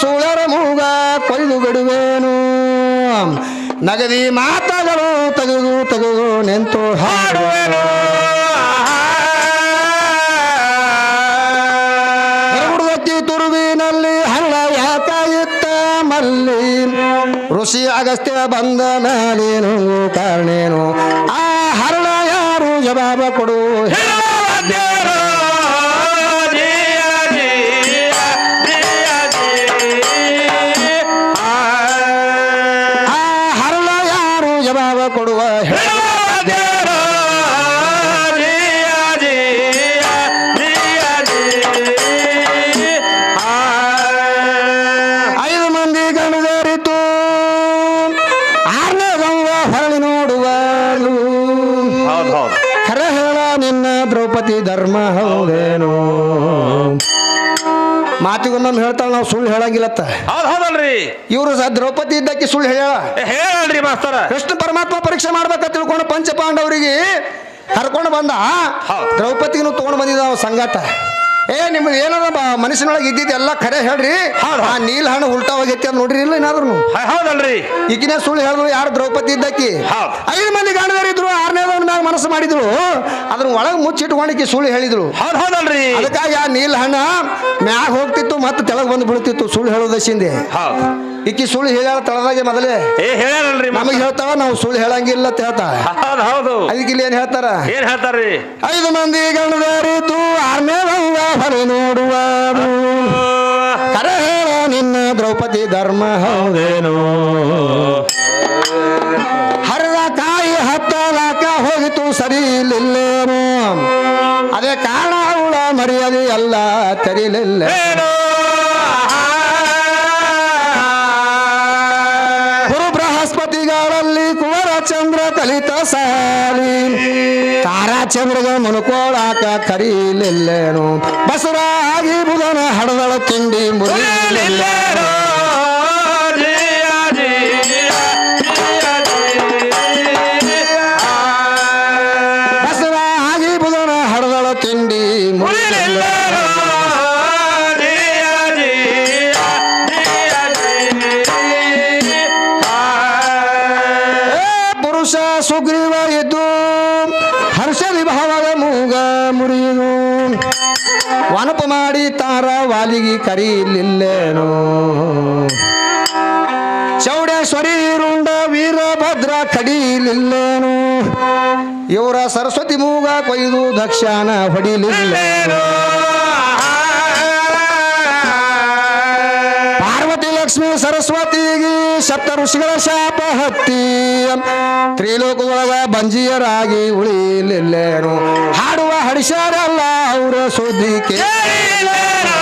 ಸೂಳರ ಮೂಗ ಕೊಯ್ದು ಬಿಡುವೇನು. ನಗದಿ ಮಾತಗಳು ತೆಗೆದು ತೆಗೆದು ನಿಂತು ಹಾಡುವೆನು. ತುರುವಿನಲ್ಲಿ ಮಲ್ಲಿ. ಋಷಿ ಅಗಸ್ತ್ಯ ಬಂದ ನಾನೇನು ಕಾರಣೇನು? ಆ ಹರಳ ಯಾರು ಜವಾಬ ಕೊಡು. ಮಾತಿಗೊಮ್ಮೆ ಹೇಳ್ತಾಳ ನಾವು ಸುಳ್ಳು ಹೇಳಂಗಿಲ್ಲತ್ತ. ಹೌದು ಹೌದಲ್ರಿ. ಇವರು ಸಹ ದ್ರೌಪದಿ ಇದ್ದಕ್ಕೆ ಸುಳ್ಳು ಹೇಳ ಹೇಳ್ರಿ ಮಾಸ್ತರ. ಕೃಷ್ಣ ಪರಮಾತ್ಮ ಪರೀಕ್ಷೆ ಮಾಡ್ಬೇಕ ತಿಳ್ಕೊಂಡು ಪಂಚಪಾಂಡವರಿಗೆ ಕರ್ಕೊಂಡು ಬಂದ. ದ್ರೌಪದಿಗೂ ತಗೊಂಡು ಬಂದಿದ್ದ ಸಂಗಾಟ ಏ ನಿಮ್ಗೆ ಏನಾರ ಮನಸ್ಸಿನೊಳಗೆ ಇದ್ದಿದ್ದು ಎಲ್ಲ ಖರೆ ಹೇಳ್ರಿ. ಆ ನೀಲ್ ಹಣ್ಣು ಉಲ್ಟಾ ಹೋಗೈತಿ ಅಂತ ನೋಡ್ರಿ ಇಲ್ಲ ಏನಾದ್ರು ಹೌದಲ್ರಿ. ಈಗಿನ ಸುಳ್ಳು ಹೇಳಿದ್ರು ಯಾರು ದ್ರೌಪದಿ ಇದ್ದಕ್ಕಿ. ಐದು ಮಂದಿ ಗಾಣದರಿದ್ರು ಆರನೇದವನ ಮ್ಯಾಗ ಮನಸ್ಸು ಮಾಡಿದ್ರು. ಅದ್ರ ಒಳಗೆ ಮುಚ್ಚಿಟ್ಕೊಂಡಿಕ್ಕೆ ಸುಳ್ಳು ಹೇಳಿದ್ರು. ಹೌದು ಹೌದಲ್ರಿ. ಅದಕ್ಕಾಗಿ ಆ ನೀಲ್ ಹಣ್ಣ ಮ್ಯಾಗ ಹೋಗ್ತಿತ್ತು ಮತ್ತೆ ತೆಳಗ್ ಬಂದು ಬೀಳ್ತಿತ್ತು ಸುಳ್ಳು ಹೇಳೋದಶಿಂದೆ ಹೌದು. ಈಕಿ ಸುಳ್ಳು ಹೇಳ್ಯಾಳ ತಳದಾಗೆ ಮೊದಲೇ. ಏ ಹೇಳ್ರಿ ನಮಗೆ ಹೇಳ್ತಾವ ನಾವು ಸುಳ್ಳು ಹೇಳಂಗಿಲ್ಲ ಅಂತ ಹೇಳ್ತಾಳ. ಹೌದು ಹೌದು. ಅದಕ್ಕೆ ಇಲ್ಲಿ ಏನ್ ಹೇಳ್ತಾರ? ಏನ್ ಹೇಳ್ತಾರ್ರಿ? ಐದು ಮಂದಿ ಗಣದರಿದ್ದು ಆರನೇ ರಂಗ ಹೊರೆ ನೋಡುವ ಕರೆ ಹೇಳ ನಿನ್ನ ದ್ರೌಪದಿ ಧರ್ಮ ಹೌದೇನು? ಹರಿದ ಕಾಯಿ ಹತ್ತಲಾಕ ಹೋಗಿತು ಸರಿ ಇಲ್ಲಿಲ್ಲೇನು? ಅದೇ ಕಾರಣ ಅವಳ ಮರ್ಯಾದೆ ಎಲ್ಲ ತೆರಿಲಿಲ್ಲ ಏನು? ಬೃಹಸ್ಪತಿಗಳಲ್ಲಿ ಕುವರ ಚಂದ್ರ ಕಲಿತ ಸಾಲಿ. ತಾರಾಚಂದ್ರಗ ಮನುಕೋಳಾಕ ಕರೀಲಿಲ್ಲೇನು? ಬಸರಾಗಿ ಬುಧನ ಹಡದಳ ತಿಂಡಿ ಮುರಿಲಿಲ್ಲೇನು ಮೂಗ ವನಪು ಮಾಡಿ ತಾರ ವಾಲಿಗಿ ಕರೀಲಿಲ್ಲೇನು. ಚೌಡೇಶ್ವರಿ ರುಂಡ ವೀರಭದ್ರ ಕಡೀಲಿಲ್ಲೇನು. ಇವರ ಸರಸ್ವತಿ ಮೂಗ ಕೊಯ್ದು ದಕ್ಷಾನ ಹೊಡಿಲಿಲ್ಲೇನು. ಪಾರ್ವತಿ ಲಕ್ಷ್ಮಿ ಸರಸ್ವತಿಗೆ ಸಪ್ತ ಋಷಿಗಳ ಶಾಪ ಹತ್ತಿ ತ್ರಿಲೋಕದೊಳಗ ಬಂಜಿಯರಾಗಿ ಉಳಿಲಿಲ್ಲೇನು ಹಾಡುವ ಹಡಿಸಾರಲ್ಲ ಅವರ ಸುದ್ದಿ ಕೇಳಿಲ್ಲೇನು?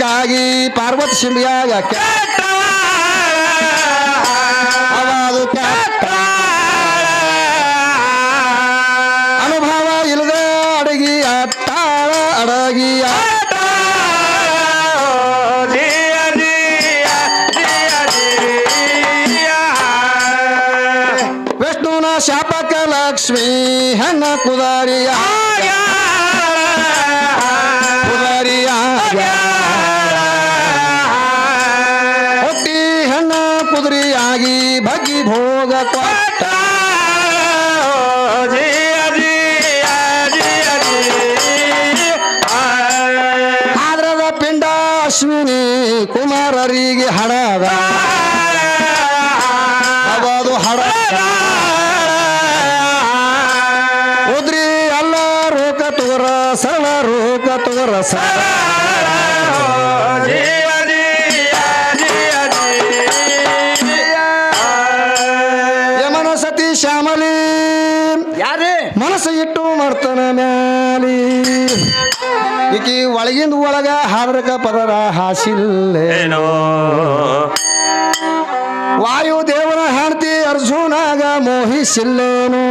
ಆಸಕ್ಕಾಗಿ ಪಾರ್ವತಿ ಸಿಂಬಿಯಾಗ ಕೆಟ್ಟ ಅವಾದು ಭೋಗ ಕೊಟ್ಟ. ಆದ್ರದ ಪಿಂಡ ಅಶ್ವಿನಿ ಕುಮಾರರಿಗೆ ಹಡದ ಅದು ಹಣ. ಉದ್ರಿ ಅಲ್ಲ ರೋಕ ತೋರ, ಸರಳ ರೋಕ ತೋರ ಸಳ ಮ್ಯಾಲಿ. ಈಕಿ ಒಳಗಿಂದ ಒಳಗ ಹಾರಕ ಪದರ ಹಾಸಿಲ್ಲೇನೋ ವಾಯು ದೇವನ ಹಾಡ್ತಿ ಅರ್ಜುನಾಗ ಮೋಹಿಸಿಲ್ಲೇನು?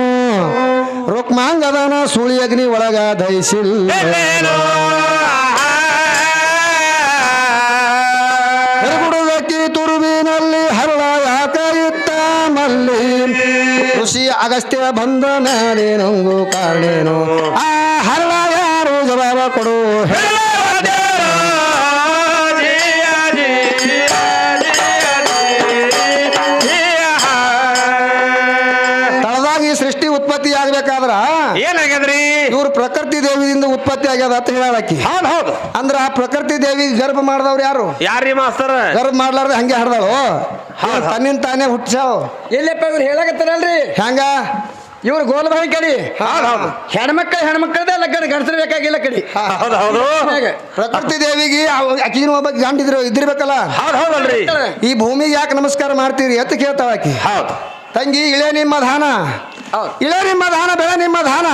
ರುಕ್ಮಾಂಗದನ ಸುಳಿ ಅಗ್ನಿ ಒಳಗ ದಯಿಸಿಲ್ಲ ಅಗಸ್ತ್ಯ ಬಂದ ಮೇಲೆ ನಂಗು ಕಾರಣೇನು. ಆ ಹರಳ ಯಾರು ಜವಾಬ ಕೊಡು. ಹೇಳ ಆಗ್ಯದ ಅಂತ ಹೇಳಾಕಿ ಹೌದು ಹೌದು. ಅಂದ್ರ ಆ ಪ್ರಕೃತಿ ದೇವಿ ಗರ್ಭ ಮಾಡ್ದವ್ರು ಯಾರು? ಯಾರೀ ಮಾಸ್ತರ? ಗರ್ಭ ಮಾಡ್ಲಾರ್ದ ಹಂಗೆ ಹಡ್ದಾಳು. ಹೌದ್. ತನ್ನಿಂದ ತಾನೇ ಹುಟ್ಸಾವ್ ಎಲ್ಲಪ್ಪ ಇವ್ರು ಹೇಳಕತ್ತಾರಲ್ರಿ ಹೆಂಗ? ಇವ್ರು ಗೋಲ್ಬಾಯಿ ಕಡಿ. ಹೆಣ್ಮಕ್ಳ ಹೌದು ಹೆಣ್ಮಕ್ಳು ಹೆಣ್ಮಕ್ಳದ ಲಗ್ನ ಗಂಡಸರು ಬೇಕಾಗಿಲ್ಲ ಕಡಿ ಹೌದು ಹೌದು. ಪ್ರಕೃತಿ ದೇವಿಗೆ ಅಕೀನ ಒಬ್ಬ ಗಂಡಿದ್ರು ಇದ್ದಿರ್ಬೇಕಲ್ಲ? ಹೌದು ಹೌದಲ್ರಿ ಈ ಭೂಮಿಗೆ ಯಾಕೆ ನಮಸ್ಕಾರ ಮಾಡ್ತೀರಿ ಅಂತ ಕೇಳ್ತಾವ ಆಕಿ. ಹೌದು. ತಂಗಿ ಇಳೆ ನಿಮ್ಮ ಧಾನ. ಇಳೆ ನಿಮ್ಮ ಧಾನ ಬೆಳೆ ನಿಮ್ಮ ದಾನ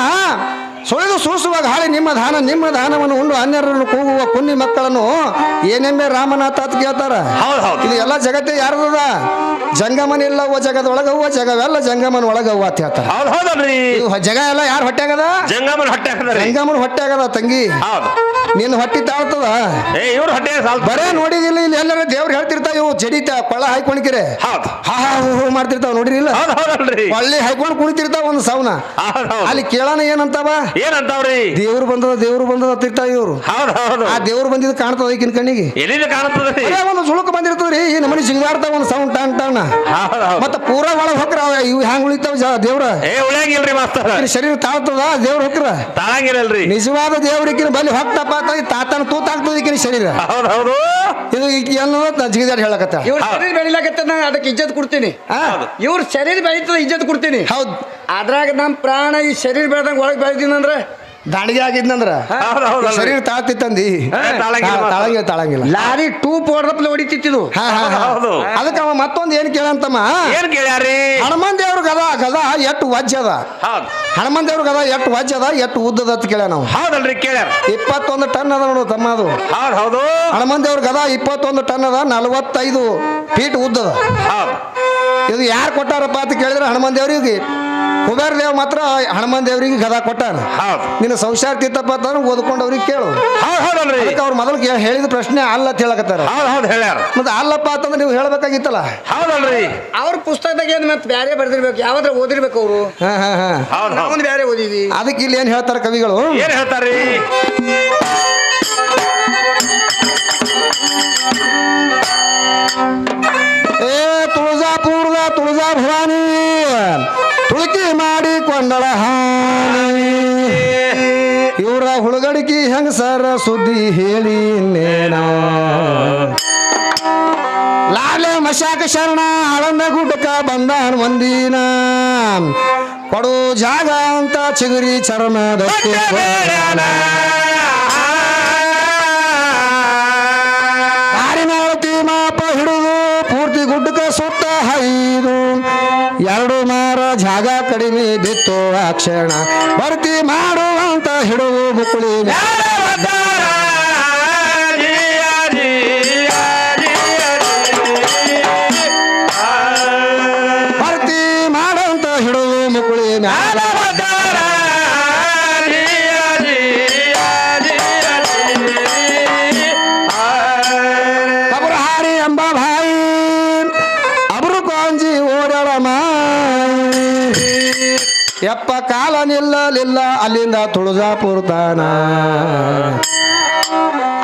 ಸುಳಿದು ಸೂಸುವಾಗ ಹಾಳಿ ನಿಮ್ಮ ದಾನ ನಿಮ್ಮ ದಾನವನ್ನು ಉಂಡು ಅನ್ಯರನ್ನು ಕೂಗುವ ಕುನ್ನಿ ಮಕ್ಕಳನ್ನು ಏನೆಂಬೆ ರಾಮನಾಥ ಅಂತ ಕೇಳ್ತಾರ? ಇದು ಎಲ್ಲ ಜಗತ್ತೇ ಯಾರದ ಜಂಗಮನ ಇಲ್ಲವ ಜಗದೊಳಗವ್ವ ಜಗವೆಲ್ಲ ಜಂಗಮನ ಒಳಗವ್ವ ಅಂತ ಹೇಳ್ತಾರ. ಜಗ ಎಲ್ಲ ಯಾರು ಹೊಟ್ಟೆಗದ ಜಂಗಮನ ಹೊಟ್ಟೆ ಜಂಗಮನ ಹೊಟ್ಟೆಗದ ತಂಗಿ? ನೀನು ನಿನ್ನ ಹೊಟ್ಟಿ ತಾಳ್ತದ? ಇವ್ರ ಹೊಟ್ಟೆ ಬರೇ ನೋಡಿದಿಲ್ಲ ಇಲ್ಲಿ ಎಲ್ಲರ ದೇವ್ರು ಹೇಳ್ತಿರ್ತಾವ ಇವು ಜಡಿತ ಕೊಳ್ಳ ಹಾಯ್ಕೊಂಡಿಕಿರೆ. ಹಾ ಹಾ ಹೂ ಹೂ ಮಾಡ್ತಿರ್ತಾವ ನೋಡಿರಿಲ್ಲ? ಕೊಳ್ಳಿ ಹಾಯ್ಕೊಂಡು ಕುಣಿತಿರ್ತಾವ ಒಂದು ಸೌನ ಅಲ್ಲಿ ಕೇಳೋಣ ಏನಂತಾವ? ಏನಂತಾವ್ರಿ? ದೇವ್ರು ಬಂದದ ದೇವ್ರು ಬಂದದ ತಿಕ್ತಾ ಇವ್ರು. ಹೌದು ಹೌದು. ಆ ದೇವ್ರು ಬಂದಿದ್ದು ಕಾಣ್ತದ ಈಗಿನ ಕಣ್ಣಿಗೆ. ಎಲ್ಲಿಂದ ಕಾಣ್ತದೆ ಒಂದು ಸುಳುಕ ಬಂದಿರ್ತದ್ರಿ ಈ ನಮನಿ ಜಿಗಿದಾಡ್ತಾವ ಒಂದು ಸೌಂಡ್ ಟಾಂಗ್ ಟಾಂಗ್ ಮತ್ತೆ ಹೌದ್. ಮತ್ತ ಪೂರ ಒಳಗ್ ಹೊಕ್ರ ಅವ ಇವು ಹ್ಯಾಂಗ್ ಉಳಿತಾವ ಜ- ದೇವ್ರ? ಏ ಉಳಿಯಂಗಿಲ್ರಿ ಮಾಸ್ತರ. ಶರೀರ ತಾಳ್ತದ ದೇವ್ರ ಹೊಕ್ರ? ತಾಳಂಗಿರಲ್ರಿ ನಿಜವಾದ ದೇವ್ರಿಕಿನ ಬಲಿ ಹೊಕ್ತಪ್ಪ ಅಂತ ಈ ತಾತನ ತೂತಾಗ್ತದ ಈಕಿನ ಶರೀರ. ಹೌದು ಹೌದು. ಇದು ಈಕಿ ಅನ್ನೋದು ಜಿಗಿದಾಡಿ ಹೇಳಕತ್ತ ಇವ್ರ. ಶರೀರ ಬೆಳಿಲಾಕತ್ತ ನಾ ಅದಕ್ಕೆ ಇಜ್ಜತ್ ಕೊಡ್ತೀನಿ. ಆ? ಇವ್ರ ಶರೀರ ಬೆಳೀತದ ಇಜ್ಜತ್ ಕೊಡ್ತೀನಿ. ಹೌದ್. ಅದ್ರಾಗ ನಮ್ಮ ಪ್ರಾಣ ಈ ಶರೀರ ಬೆಳೆದಂಗ ಒಳಗೆ ಬೆಳೆದಿನಂದ್ರೆ ದಾಣಿಗೆ ದಾಂಡಿಗೆ ಆಗಿದ್ನಂದ್ರ ಶರೀರ ತಾಳ್ತಿತ್ತಂದಿ? ತಂದಿ ತಾಳಂಗಿಲ್ಲ. ತಾಳಂಗಿಲ್ಲ ಲಾರಿ ಟೂ ಹೊಡೆದಪ್ಲೆ ಹೊಡಿತಿತ್ತಿದು ಹಾ ಹಾ ಹಾ. ಹೌದು. ಅದಕ್ಕೆ ಅವ ಮತ್ತೊಂದು ಏನ್ ಕೇಳಂತಮ್ಮ ಏನ್ ಕೇಳ್ಯಾರಿ? ಹನುಮನ್ ದೇವ್ರ ಗದ ಗದ ಎಷ್ಟು ವಜ್ಜ ಅದ. ಹೌದ್. ಹನುಮನ್ ದೇವ್ರ ಗದ ಎಷ್ಟು ವಜ್ಜ ಅದ ಎಷ್ಟು ಉದ್ದದ ಅಂತ ಕೇಳ ನಾವು ಹೌದಲ್ರಿ ಕೇಳ್ಯಾರ. ಇಪ್ಪತ್ತೊಂದು ಟನ್ ಅದ ನೋಡು ತಮ್ಮ ಅದು. ಹೌದ್ ಹೌದು. ಹನುಮಾನ್ ದೇವ್ರ ಗದ ಇಪ್ಪತ್ತೊಂದು ಟನ್ ಅದ ನಲವತ್ತೈದು ಫೀಟ್ ಉದ್ದದ. ಹೌದ್. ಇದು ಯಾರು ಕೊಟ್ಟಾರಪ್ಪ ಅಂತ ಕೇಳಿದ್ರೆ ಹನುಮಾನ್ ದೇವ್ರಿಗೆ. ಕುಬೇರ ದೇವ್ ಮಾತ್ರ ಹನುಮಾನ್ ದೇವ್ರಿಗೆ ಗದಾ ಕೊಟ್ಟಾನ. ಹೌದ್. ನಿನ್ನ ಸಂಸಾರ ತಿತ್ತಪ್ಪ ಅಂತ ಓದ್ಕೊಂಡವ್ರಿಗೆ ಕೇಳು. ಹೌದು ಹೌದಲ್ರಿ. ಅದಕ್ಕೆ ಅವ್ರು ಮೊದಲು ಕೇ- ಹೇಳಿದ ಪ್ರಶ್ನೆ ಅಲ್ಲ ಅಂತ ಹೇಳಕತ್ತಾರ. ಹೌದ್ ಹೌದ್ ಹೇಳ್ಯಾರ. ಮತ್ತೆ ಅಲ್ಲಪ್ಪ ಅಂತಂದ್ರೆ ನೀವು ಹೇಳ್ಬೇಕಾಗಿತ್ತಲ್ಲ? ಹೌದಲ್ರಿ. ಅವ್ರ ಪುಸ್ತಕದಾಗ ಏನು ಮತ್ತೆ ಬೇರೆ ಬರ್ದಿರ್ಬೇಕು. ಯಾವ್ದ್ರ ಓದಿರ್ಬೇಕು ಅವರು? ಹಾ ಹಾ ಹಾ. ಹೌದ್ ಹೌದ್. ನಾವೊಂದು ಬೇರೆ ಓದಿದ್ವಿ. ಅದಕ್ಕೆ ಇಲ್ಲಿ ಏನ್ ಹೇಳ್ತಾರೆ ಕವಿಗಳು? ಏನ್ ಹೇಳ್ತಾರ್ರಿ? ಏ ತುಳಜಾಪುರದ ತುಳಜಾ ಭವಾನಿ ಹಾನಿ ಇವರ ಹೆಂಗ ಸರ ಸುದ್ದಿ ಹೇಳಿ ನೇಣ ಲಾಲೆ ಮಶಾಕ ಶರಣ ಆಳಂದ ಗುಡ್ಡಕ ಬಂದ ಒಂದಿನ. ಪಡು ಜಾಗ ಅಂತ ಚಿಗುರಿ ಚರ್ಮ ಮಾಪ ಹಿಡಿದು ಪೂರ್ತಿ ಗುಡ್ಡಕ ಸುತ್ತ ಹೈದು. ಎರಡು ಮಾರ ಜಾಗ ಕಡಿಮೆ ಬಿತ್ತು ಆ ಭರ್ತಿ ಮಾಡುವಂತ ಹಿಡುವು ಮುಕುಳಿ ಭರ್ತಿ ಮಾಡುವಂತ ಹಿಡುವು ಮುಕುಳಿ ಮ್ಯಾಲ. ಕಾಲ ನಿಲ್ಲಲಿಲ್ಲ ಅಲ್ಲಿಂದ ತುಳಜಾಪುರ ತಾನ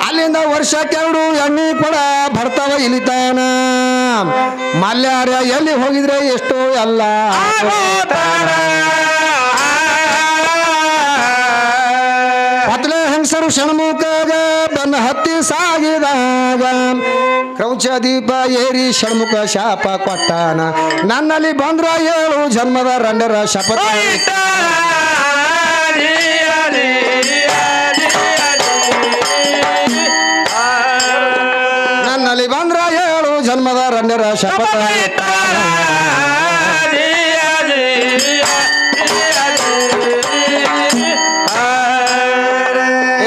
ಅಲ್ಲಿಂದ ವರ್ಷಕ್ಕೆರಡು ಎಣ್ಣೆ ಕೂಡ ಬರ್ತಾವ ಇಲಿತಾನ ಮಲ್ಯಾರ ಎಲ್ಲಿ ಹೋಗಿದ್ರೆ ಎಷ್ಟೋ ಎಲ್ಲ. ಮೊದಲೇ ಹೆಂಗಸರು ಷಣ್ಮುಖಾಗ ಬನ್ನ ಹತ್ತಿ ಸಾಗಿದಾಗ. ಕ್ರೌಚ ದೀಪ ಏರಿ ಷಣ್ಮುಖ ಶಾಪ ಕೊಟ್ಟಾನ. ನನ್ನಲ್ಲಿ ಬಂದ್ರ ಏಳು ಜನ್ಮದ ರಂಡರ ಶಪಥ. ರಂಡರ ಶಪಥ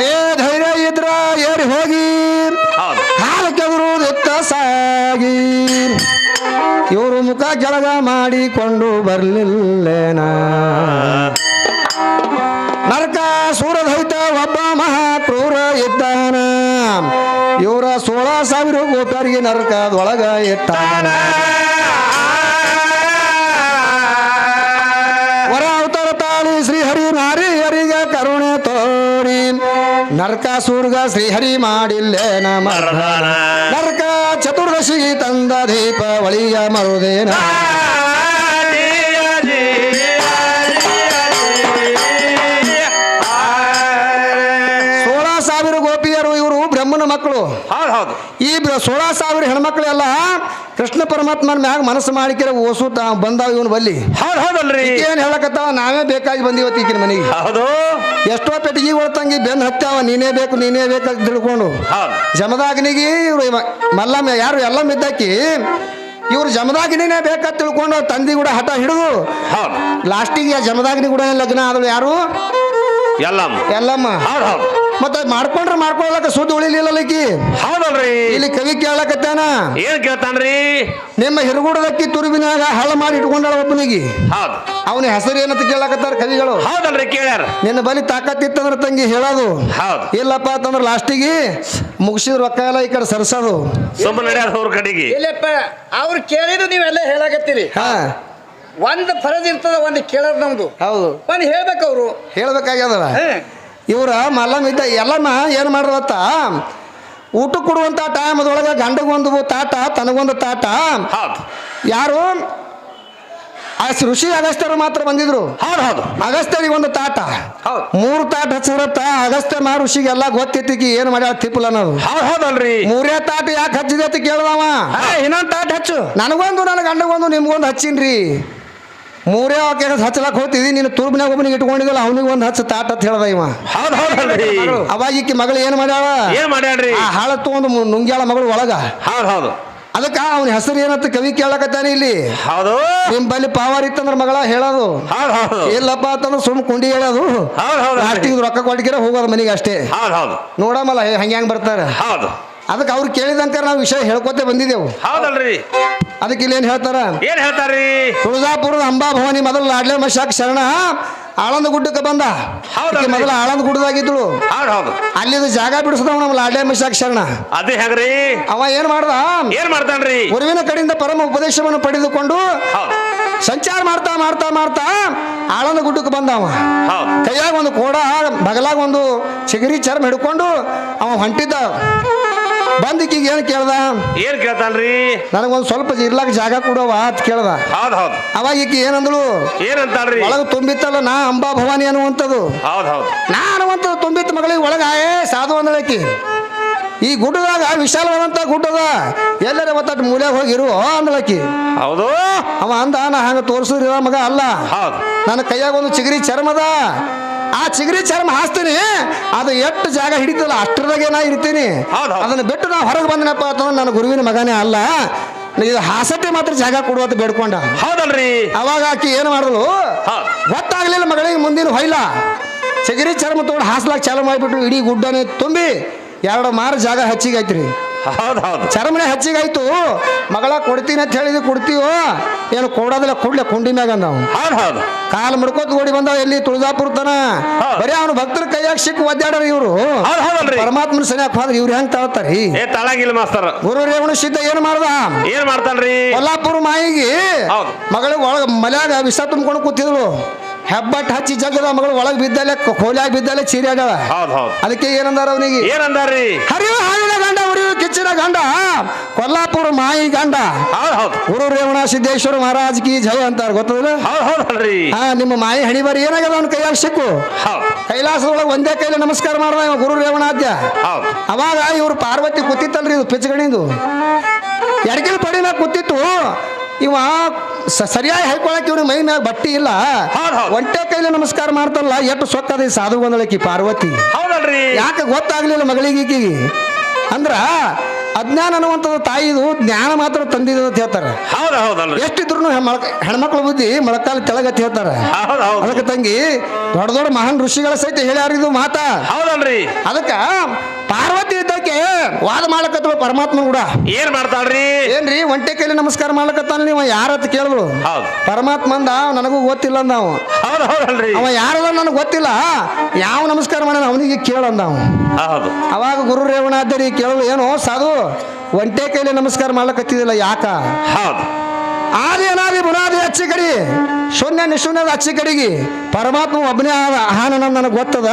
ಏ ಧೈರ್ಯ ಇದ್ರ ಏರಿ ಹೋಗಿ. ಹೌದು. ಹಾಲು ಕೆದರುವುದಿತ್ತ ಸಾಗಿ. ಇವರು ಮುಖ ಕೆಳಗ ಮಾಡಿಕೊಂಡು ಬರ್ಲಿಲ್ಲೇನ ಸಾವಿರ ಗೋಪ್ಯಾರಿಗೆ ನರಕದೊಳಗ ಇಟ್ಟಾನ ವರ ಅವತಾರ ತಾಳಿ ಶ್ರೀಹರಿ ನಾರಿಯರಿಗೆ ಕರುಣೆ ತೋರಿ. ನರಕ ಸುರ್ಗ ಶ್ರೀಹರಿ ಮರದಾನ? ನರಕ ಚತುರ್ದಶಿ ತಂದ ದೀಪ ಒಳಿಯ ಮರುದೇನ? ಸಾವಿರ ಹೆಣ್ಮಕ್ಳೆಲ್ಲ ಕೃಷ್ಣ ಪರಮಾತ್ಮನ ಮ್ಯಾಗ ಮನಸ್ಸು ಮಾಡಿಕಿರ ಓಸು ಬಂದಾವ ಇವನು ಬಲ್ಲಿ. ಹೌದು ಹೌದಲ್ರಿ. ಏನ್ ಹೇಳಕತ್ತಾವ ನಾವೇ ಬೇಕಾಗಿ ಬಂದಿವತ್ತು ಈಗಿನ ಮನೆಗೆ. ಹೌದು. ಎಷ್ಟೋ ಪೆಟ್ಟಿಗೆ ಒಳತಂಗಿ ಬೆನ್ ಹತ್ತಾವ ನೀನೇ ಬೇಕು ನೀನೇ ಬೇಕಂತ ತಿಳ್ಕೊಂಡು. ಹೌದು. ಇವ್ರು ಮಲ್ಲಮ್ಮ ಯಾರು ಎಲ್ಲ ಮಿದ್ದಾಕಿ ಇವ್ರು ಜಮದಾಗ್ನಿನೇ ಬೇಕಂತ ತಿಳ್ಕೊಂಡು ತಂದಿ ಕೂಡ ಹಠ ಹಿಡಿದು. ಲಾಸ್ಟಿಗೆ ಜಮದಾಗ್ನಿ ಕೂಡ ಲಗ್ನ ಆದಳು ಯಾರು? ಎಲ್ಲಮ್ಮ. ಎಲ್ಲಮ್ಮ. ಹೌದು ಹೌದು. ಮತ್ತೆ ಮಾಡ್ಕೊಂಡ್ರೆ ಮಾಡ್ಕೊಳಕ ಸುದ್ದಿ ಉಳಿಲಿಲ್ಲ ಈಕಿ? ಹೌದಲ್ರಿ. ಇಲ್ಲಿ ಕವಿ ಕೇಳಕತ್ತಾನ? ಏನ್ ಕೇಳ್ತಾನ್ರಿ? ನಿಮ್ಮ ಹಿರುಗುಡದಕ್ಕಿ ತುರುಬಿನಾಗ ಹಳ ಮಾಡಿ ಇಟ್ಕೊಂಡಳ ಒಬ್ಬನಿಗೆ. ಹೌದು. ಅವನ ಹೆಸರು ಏನಂತ ಕೇಳಕತ್ತಾರ ಕವಿಗಳು? ಹೌದಲ್ರಿ ಕೇಳ್ಯಾರ. ನಿನ್ನ ಬಲಿ ತಾಕತ್ತಿತ್ತಂದ್ರ ತಂಗಿ ಹೇಳೋದು. ಹೌದು. ಇಲ್ಲಪ್ಪ ಅಂತಂದ್ರೆ ಲಾಸ್ಟಿಗೆ ಮುಗಿಸಿದ ರೊಕ್ಕ ಎಲ್ಲ ಈ ಕಡೆ ಸರ್ಸೋದು. ಸುಮ್ಮನೆ ನಡೆಯಾರ ಅವ್ರ ಕಡೆಗೆ. ಇಲ್ಲಪ್ಪ ಅವ್ರು ಕೇಳಿದ್ರು ನೀವೆಲ್ಲ ಹೇಳಾಕತ್ತೀರಿ. ಹಾ. ಒಂದು ಫರಜ್ ಇರ್ತದ ಒಂದು ಕೇಳೋದು ನಮ್ದು. ಹೌದು. ಒಂದು ಹೇಳ್ಬೇಕು ಅವರು ಹೇಳ್ಬೇಕಾಗ್ಯದಲ್ಲ ಇವ್ರ ಮಲ್ಲಮ್ಮ ಇದ್ದ ಎಲ್ಲಮ್ಮ ಏನು ಮಾಡ್ರ ಊಟ ಕೊಡುವಂಥ ಟೈಮ್ ಅದೊಳಗೆ ಗಂಡಗೊಂದು ತಾಟ ತನಗೊಂದು ತಾಟ. ಯಾರು? ಆ ಋಷಿ ಅಗಸ್ತ್ಯರು ಮಾತ್ರ ಬಂದಿದ್ರು. ಹೌದು ಹೌದು ಅಗಸ್ತ್ಯರಿಗೆ ಒಂದು ತಾಟ. ಹೌದು ಮೂರು ತಾಟ ಹಚ್ಚಿರತ್ತ ಅಗಸ್ತ್ಯ ಮಾ ಋಷಿಗೆಲ್ಲ ಗೊತ್ತಿತ್ತು ಏನು ಮಾಡ್ಯಾಳ ತಿಪ್ಪಲ ಅನ್ನೋದು. ಹೌದು ಹೌದಲ್ರಿ ಮೂರೇ ತಾಟ ಯಾಕೆ ಹಚ್ಚಿದೆ ಅಂತ ಕೇಳ್ದವ? ಇನ್ನೊಂದು ತಾಟ ಹಚ್ಚು. ನನಗೊಂದು ನನ್ನ ಗಂಡಗೊಂದು ನಿಮ್ಗೊಂದು ಹಚ್ಚಿನ್ರಿ. ಮೂರೇ ಆಕೆ ಹಚ್ಚಲಕ್ಕೆ ಹೋಗ್ತಿದಿ? ನೀನು ತುರ್ಬಿನಾಗ ಒಬ್ಬನಿಗೆ ಇಟ್ಕೊಂಡಿದ್ದಲ್ಲ ಅವನಿಗೆ ಒಂದು ಹಚ್ಚ ತಾಟ ಅಂತ ಹೇಳ್ದ ಇವ. ಹೌದು ಹೌದಲ್ರಿ ಅವಾಗ ಈಕಿ ಮಗಳು ಏನು ಮಾಡ್ಯಾಳ? ಏನು ಮಾಡ್ಯಾಳ್ರಿ? ಆ ಹಾಳ ತಗೊಂಡು ನುಂಗ್ಯಾಳ ಮಗಳು ಒಳಗ. ಹೌದು ಹೌದು. ಅದಕ್ಕ ಅವನ ಹೆಸರು ಏನಂತ ಕವಿ ಕೇಳಕತ್ತಾನೆ ಇಲ್ಲಿ. ಹೌದು. ನಿಮ್ ಬಲ್ಲಿ ಪಾವರ್ ಇತ್ತಂದ್ರ ಮಗಳ ಹೇಳೋದು. ಇಲ್ಲಪ್ಪ ಅಂತಂದ್ರೆ ಸುಮ್ ಕುಂಡಿ ಹೇಳೋದು. ಲಾಸ್ಟಿಗೆ ರೊಕ್ಕ ಕೊಡ್ಕಿರ ಹೋಗೋದು ಮನೆಗೆ ಅಷ್ಟೇ. ಹೌದು ಹೌದು. ನೋಡಮಲ್ಲ ಹಂಗೆ ಹೆಂಗೆ ಬರ್ತಾರೆ. ಹೌದು. ಅದಕ್ಕೆ ಅವ್ರು ಕೇಳಿದಂಕ ನಾವು ವಿಷಯ ಹೇಳ್ಕೊತೆ ಬಂದಿದ್ದೆವು. ಹೌದಲ್ರಿ. ಅದಕ್ಕೆ ಇಲ್ಲಿ ಏನು ಹೇಳ್ತಾರ? ಏನ್ ಹೇಳ್ತಾರ್ರಿ? ತುಳಜಾಪುರದ ಅಂಬಾ ಭವಾನಿ ಮೊದಲು ಲಾಡ್ಲೆ ಮಶಾಕ್ ಶರಣ ಆಳಂದ ಗುಡ್ಡಕ್ಕೆ ಬಂದ. ಮೊದಲು ಆಳಂದ ಗುಡ್ಡದಾಗಿದ್ದಳು. ಹೌದು ಹೌದು. ಅಲ್ಲಿದು ಜಾಗ ಬಿಡಿಸಿದವ ನಮ್ಮ ಲಾಡ್ಲೆ ಮಶಾಕ್ ಶರಣ. ಅದೇ ಹೇಗ್ರಿ? ಅವ ಏನ್ ಮಾಡ್ದ? ಏನ್ ಮಾಡ್ತಾನ್ರಿ? ಗುರುವಿನ ಕಡೆಯಿಂದ ಪರಮ ಉಪದೇಶವನ್ನು ಪಡೆದುಕೊಂಡು ಸಂಚಾರ ಮಾಡ್ತಾ ಮಾಡ್ತಾ ಮಾಡ್ತಾ ಆಳಂದ ಗುಡ್ಡಕ್ಕೆ ಬಂದ ಅವ ಕೈಯಾಗ ಒಂದು ಕೋಡ ಬಗಲಾಗ ಒಂದು ಚಿಗರಿ ಚರ್ಮ ಹಿಡ್ಕೊಂಡು ಅವ ಹೊಂಟಿದ್ದ. ಬಂದಿಕ್ಕಿಗೆ ಏನು ಕೇಳ್ದ? ಏನ್ ಕೇಳ್ತಾನ್ರಿ ನನಗೊಂದು ಸ್ವಲ್ಪ ಇರ್ಲಾಕ ಜಾಗ ಕೊಡವ ಅಂತ ಕೇಳ್ದ. ಹೌದು ಹೌದು. ಅವಾಗ ಈಕಿ ಏನಂದಳು? ಏನಂತಾಳ್ರಿ? ಒಳಗೆ ತುಂಬಿತ್ತಲ್ಲ ನಾ ಅಂಬಾ ಭವಾನಿ ಅನ್ನುವಂಥದ್ದು. ಹೌದು ಹೌದು. ನಾ ಅನ್ನುವಂಥದ್ದು ತುಂಬಿತ್ತ ಮಗಳಿಗೆ ಒಳಗ ಏ ಸಾಧು ಅಂದಳಕಿ ಈ ಗುಡ್ಡದಾಗ ವಿಶಾಲವಾದಂತ ಗುಡ್ಡದ ಎಲ್ಲರ ಒತ್ತಟ್ಟು ಮೂಲ್ಯಾಗ ಹೋಗಿರು ಅಂದಳಕಿ ಹೌದು. ಅವ ಅಂದ ನಾ ಹಂಗ ತೋರಿಸಿದ್ರ ಮಗ ಅಲ್ಲ. ಹೌದು. ನನ್ನ ಕೈಯಾಗ ಒಂದು ಚಿಗರಿ ಚರ್ಮದ ಆ ಚಿಗರಿ ಚರ್ಮ ಹಾಸ್ತೀನಿ. ಅದು ಎಷ್ಟು ಜಾಗ ಹಿಡಿತಲ್ಲ ಅಷ್ಟರದಾಗೆ ನಾ ಇರ್ತೀನಿ. ಹೌದು, ಹೌದ್. ಅದನ್ನ ಬಿಟ್ಟು ನಾ ಹೊರಗೆ ಬಂದನಪ್ಪ ಅಂತಂದ್ರೆ ನನ್ನ ಗುರುವಿನ ಮಗನೇ ಅಲ್ಲ. ಇದು ಹಾಸಟ್ಟೆ ಮಾತ್ರ ಜಾಗ ಕೊಡು ಅಂತ ಬೇಡ್ಕೊಂಡ. ಹೌದಲ್ರಿ. ಅವಾಗ ಆಕಿ ಏನು ಮಾಡಿದ್ಲು ಹೌದು. ಗೊತ್ತಾಗ್ಲಿಲ್ಲ ಮಗಳಿಗೆ ಮುಂದಿನ ಹೊಯ್ಲ. ಚಿಗರಿ ಚರ್ಮ ತೊಗೊಂಡು ಹಾಸ್ಲಾಕ್ ಚಾಲು ಮಾಡಿಬಿಟ್ಟು ಇಡೀ ಗುಡ್ಡನೇ ತುಂಬಿ ಎರಡು ಮಾರು ಜಾಗ ಹೆಚ್ಚಿಗೆ ಐತ್ರಿ ಹೌದು ಹೌದು ಚರ್ಮನೆ ಹಚ್ಚಿಗಾಯ್ತು. ಮಗಳ ಕೊಡ್ತೀನಿ ಅಂತ ಹೇಳಿದ್ವಿ ಕೊಡ್ತೀವೋ ಏನು ಕೊಡೋದಿಲ್ಲ ಕೊಡ್ಲೆ ಕುಂಡಿ ಮ್ಯಾಗ ನಾವು ಹೌದು ಹೌದು ಕಾಲು ಮುಡ್ಕೋತ ಓಡಿ ಬಂದ ಎಲ್ಲಿ? ತುಳಜಾಪುರ ತನ. ಬರೀ ಅವ್ನು ಭಕ್ತರ ಕೈಯಾಗ ಸಿಕ್ಕು ಒದ್ದಾಡ್ರಿ ಇವರು. ಹೌದು ಹೌದಲ್ರಿ. ಪರಮಾತ್ಮನ ಸನಿಯಾಕ ಹೋದ್ರೆ ಇವ್ರು ಹೆಂಗ್ ತಾಳ್ತಾರಿ ಏ ತಳಗಿಲ್ಲ ಮಾಸ್ತರ್. ಗುರು ರೇವಣ ಸಿದ್ಧ ಏನು ಮಾಡ್ದ? ಏನ್ ಮಾಡ್ತಾನ್ರಿ? ಕೊಲ್ಲಾಪುರ ಮಾಯಿಗೆ ಹೌದು. ಮಗಳಿಗೆ ಒಳಗ ಮಲ್ಯಾಗ ವಿಷ ತುಂಬ್ಕೊಂಡು ಕೂತಿದ್ರು ಹೆಬ್ಬಟ್ ಹಚ್ಚಿ ಜಗದ ಮಗಳು ಒಳಗೆ ಬಿದ್ದಲೆ ಕೋಲ್ಯಾಗ ಬಿದ್ದಲೆ ಚೀರಿ ಹೌದು ಹೌದು. ಅದಕ್ಕೆ ಏನಂದಾರ ಅವನಿಗೆ? ಏನಂದಾರ್ರಿ? ಹರಿಯೋ ಹಾಲಿನ ಗಂಡ ಕಿಚ್ಚಿನ ಗಂಡ ಕೊಲ್ಲಾಪುರ ಮಾಯಿ ಗಂಡ. ಗುರು ರೇವಣ ಸಿದ್ದೇಶ್ವರ ಮಹಾರಾಜ್ ಕಿ ಜಯ ಅಂತಾರ ಗೊತ್ತದ ಹೌದು ಹೌದಲ್ರಿ ಹಾ ನಿಮ್ಮ ಮಾಯಿ ಹಣಿ ಬರಿ ಏನಾಗ್ಯದ ಅವ್ನ ಕೈಯಾಗ ಸಿಕ್ಕು? ಕೈಲಾಸದೊಳಗೆ ಒಂದೇ ಕೈಲಿ ನಮಸ್ಕಾರ ಮಾಡ್ದ ಇವ ಗುರು ರೇವಣಾದ್ಯ. ಅವಾಗ ಇವ್ರು ಪಾರ್ವತಿ ಕೂತಿತ್ತಲ್ರಿ ಇದು ಪಿಚ್ಚಗಣಿದು ಎಡಗಿಲ್ ಪಡಿನ ಕುತ್ತಿತ್ತು ಕೂತಿತ್ತು. ಇವ ಸರಿಯಾಗಿ ಹೇಳ್ಕೊಳಕ್ಕೆ ಇವ್ರು ಮೈ ಮ್ಯಾಗ ಬಟ್ಟಿ ಇಲ್ಲ. ಒಂಟೆ ಕೈಲಿ ನಮಸ್ಕಾರ ಮಾಡ್ತಲ್ಲ ಎಷ್ಟು ಸೊಕ್ಕದ ಈ ಸಾಧು ಬಂದಳಕಿ ಪಾರ್ವತಿ ಯಾಕೆ ಗೊತ್ತಾಗ್ಲಿಲ್ಲ ಮಗಳಿಗೆ ಅಂದ್ರ ಅಜ್ಞಾನ ಅನ್ನುವಂಥದ್ದು ತಾಯಿದು ಜ್ಞಾನ ಮಾತ್ರ ತಂದಿದ್ದು ಅಂತ ಹೇಳ್ತಾರೆ. ಹೌದು ಎಷ್ಟಿದ್ರು ಹೆಣ್ಮಕ್ಳ ಬುದ್ಧಿ ಮೊಳಕಾಲ ತೆಳಗತ್ ಹೇಳ್ತಾರೆ. ಅದಕ್ಕೆ ತಂಗಿ ದೊಡ್ಡ ದೊಡ್ಡ ಮಹಾನ್ ಋಷಿಗಳ ಸಹಿತ ಹೇಳ್ಯಾರ ಇದು ಮಾತಾ. ಹೌದಲ್ರಿ. ಅದಕ್ಕ ಪಾರ್ವತಿ ವಾದ ಮಾಡಕತ್ತ ಪರಮಾತ್ಮ ಕೂಡ. ಏನ್ ಮಾಡ್ತಾಳ್ರಿ? ಏನ್ರಿ ಒಂಟೆ ಕೈಲಿ ನಮಸ್ಕಾರ ಮಾಡ್ಲಕತ್ತಾನ ನೀವು? ಯಾರತ್ ಕೇಳಿದ್ರು ಪರಮಾತ್ಮ ಅಂದ ನನಗೂ ಗೊತ್ತಿಲ್ಲ ಅಂದ ಅವ. ಹೌದು ಹೌದಲ್ರಿ. ಅವ ಯಾರದ ನನಗೆ ಗೊತ್ತಿಲ್ಲ. ಯಾವ ನಮಸ್ಕಾರ ಮಾಡ್ಯಾನ ಅವನಿಗೆ ಕೇಳಂದ ಅವ. ಹೌದು. ಅವಾಗ ಗುರು ರೇವಣಾದ್ದರಿ ಕೇಳಲು ಏನು ಸಾಧು ಒಂಟೆ ಕೈಲಿ ನಮಸ್ಕಾರ ಮಾಡ್ಲಕತ್ತಿದಿಲ್ಲ ಯಾಕ? ಹೌದು. ಆದಿ ಅನಾದಿ ಬುನಾದಿ ಅಚ್ಚಿ ಕಡಿ ಶೂನ್ಯ ನಿಶೂನ್ಯದ ಅಚ್ಚಿ ಕಡಿಗಿ ಪರಮಾತ್ಮ ಒಬ್ಬನೇ ಆದ ಆಹಾನ ನನಗೆ ಗೊತ್ತದ.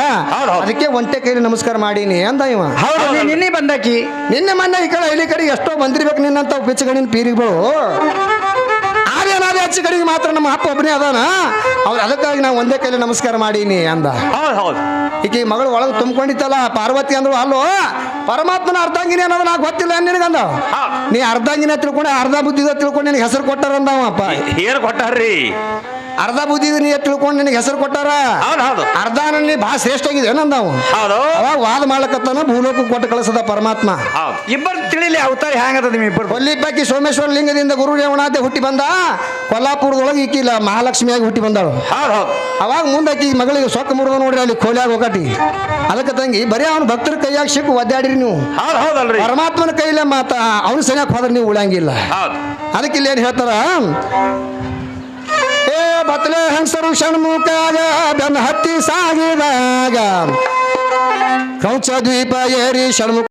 ಅದಕ್ಕೆ ಒಂಟೆ ಕೈಲಿ ನಮಸ್ಕಾರ ಮಾಡೀನಿ ಅಂದ ಇವ. ಹೌದು ನಿನ್ನೆ ಬಂದಾಕಿ. ನಿನ್ನೆ ಮೊನ್ನೆ ಈ ಕಡೆ ಇಲ್ಲಿ ಕಡೆ ಎಷ್ಟೋ ಬಂದಿರ್ಬೇಕು ನಿನ್ನಂತ ಪಿಚ್ಚಗಡಿನ ಪೀರಿಗಳು ಆದಿ ಅನಾದಿ ಅಚ್ಚಿ ಕಡೆಗೆ ಮಾತ್ರ ನಮ್ಮ ಅಪ್ಪ ಒಬ್ಬನೇ ಅದಾನ. ಅವ್ರು ಅದಕ್ಕಾಗಿ ನಾವು ಒಂದೇ ಕೈಲಿ ನಮಸ್ಕಾರ ಮಾಡೀನಿ ಅಂದ. ಹೌದು ಹೌದು. ಈಕಿ ಮಗಳು ಒಳಗೆ ತುಂಬಿಕೊಂಡಿತ್ತಲ್ಲ ಪಾರ್ವತಿ ಅಂದ್ರು ಅಲ್ಲೋ ಪರಮಾತ್ಮನ ಅರ್ಧಾಂಗಿನಿ ಅನ್ನೋದು ನಾವು ಗೊತ್ತಿಲ್ಲ ನಿನಗಂದ. ನೀ ಅರ್ಧಾಂಗಿನ ತಿಳ್ಕೊಂಡು ಅರ್ಧ ಬುದ್ಧಿದ ತಿಳ್ಕೊಂಡು ನಿನಗೆ ಹೆಸರು ಕೊಟ್ಟಾರಂದವಪ್ಪ ಏನು ಕೊಟ್ಟಾರ್ರಿ. ಅರ್ಧ ಬುದ್ಧಿ ನೀ ತಿಳ್ಕೊಂಡು ನಿನಗೆ ಹೆಸರು ಕೊಟ್ಟಾರ? ಹೌದು ಹೌದು. ಅರ್ಧ ನೀ ಬಹಳ ಶ್ರೇಷ್ಠ ಆಗಿದೆ ನಂದವ ಹೌದು. ಅವಾಗ ವಾದ ಮಾಡ್ಲಕತ್ತಾನ ಭೂಲೋಕ ಕೊಟ್ಟು ಕಳಿಸದ ಪರಮಾತ್ಮ. ಹೌದು. ಇಬ್ಬರು ತಿಳಿಲಿ ಅವತಾರ ಹ್ಯಾಂಗದ ನಿಮ್ ಇಬ್ಬರು? ಕೊಲ್ಲಿಬ್ಬಾಕಿ ಸೋಮೇಶ್ವರ ಲಿಂಗದಿಂದ ಗುರು ರೇವಣಾತೆ ಹುಟ್ಟಿ ಬಂದ? ಕೊಲ್ಲಾಪುರದೊಳಗೆ ಈಕಿಲ್ಲ ಮಹಾಲಕ್ಷ್ಮಿಯಾಗಿ ಹುಟ್ಟಿ ಬಂದಳು. ಹೌದು ಹೌದು. ಅವಾಗ ಮುಂದಾಕಿ ಮಗಳಿಗೆ ಸೊಕ್ಕ ಮುರಿದ ನೋಡ್ರಿ ಅಲ್ಲಿ ಕೋಲಿಯಾಗ ಹೋಗಟಿ ಅದಕ್ಕೆ ತಂಗಿ ಬರೀ ಅವ್ನ ಭಕ್ತರ ಕೈಯಾಗ ಸಿಕ್ಕು ಒದ್ದಾಡಿರಿ ನೀವು. ಹೌದು ಹೌದಲ್ರಿ. ಪರಮಾತ್ಮನ ಕೈಲೇ ಮಾತಾ ಅವನ ಸನಿಯಕ್ಕೆ ಹೋದ್ರೆ ನೀವು ಉಳಂಗಿಲ್ಲ ಅದಕ್ಕೆ ಇಲ್ಲಿ ಏನು ಹೇಳ್ತಾರ? ಬತ್ಲೆ ಹೆಂಗಸರು ಷಣ್ಮುಖಾಗ ಬೆನ್ನ ಹತ್ತಿ ಸಾಗಿದಾಗ. ಕೌಚ ದ್ವೀಪ ಏರಿ ಷಣ್ಮುಖ